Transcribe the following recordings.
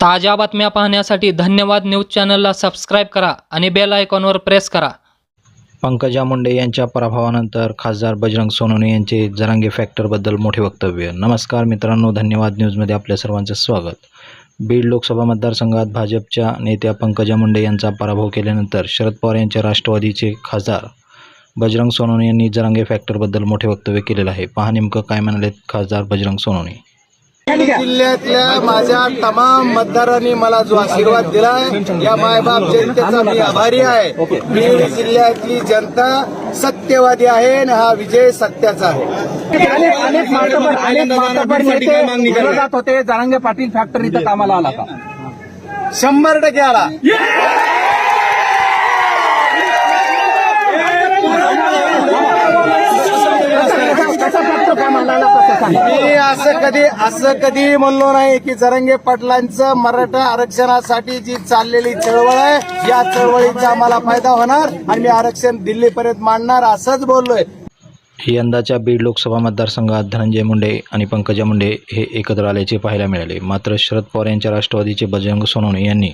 ताज्या बातम्या पाहण्यासाठी धन्यवाद न्यूज चॅनलला सबस्क्राईब करा आणि बेल आयकॉनवर प्रेस करा. पंकजा मुंडे यांच्या पराभवानंतर खासदार बजरंग सोनवणे यांचे जरांगे फॅक्टरबद्दल मोठे वक्तव्य. नमस्कार मित्रांनो धन्यवाद न्यूजमध्ये आपल्या सर्वांचं स्वागत. बीड लोकसभा मतदारसंघात भाजपच्या नेत्या पंकजा मुंडे यांचा पराभव केल्यानंतर शरद पवार यांच्या राष्ट्रवादीचे खासदार बजरंग सोनवणे यांनी जरांगे फॅक्टरबद्दल मोठे वक्तव्य केलेलं आहे. पहा नेमकं काय म्हणाले खासदार बजरंग सोनवणे. जिल्ह्यातल्या माझ्या तमाम मतदारांनी मला जो आशीर्वाद दिलाय या मायबाप जनतेचा मी आभारी आहे. बीड जिल्ह्यातली जनता सत्यवादी आहे आणि हा विजय सत्याचा आहे. विरोधात होते. जरांगे पाटील फॅक्टरी इथं कामाला आला का शंभर टक्के आला. मी असं कधी असं कधी म्हणलो नाही की जरंगे पाटलांचं मराठा आरक्षणासाठी जी चाललेली चळवळ आहे या चळवळीचा आम्हाला फायदा होणार आणि मी आरक्षण दिल्लीपर्यंत मांडणार असंच बोललोय. यंदाच्या बीड लोकसभा मतदारसंघात धनंजय मुंडे आणि पंकजा मुंडे हे एकत्र आल्याचे पाहायला मिळाले. मात्र शरद पवार यांच्या राष्ट्रवादीचे बजरंग सोनवणे यांनी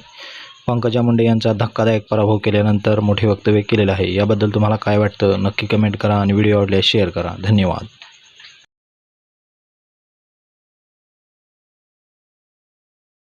पंकजा मुंडे यांचा धक्कादायक पराभव केल्यानंतर मोठे वक्तव्य केलेलं आहे. याबद्दल तुम्हाला काय वाटतं? नक्की कमेंट करा आणि व्हिडिओ आवडल्यास शेअर करा. धन्यवाद.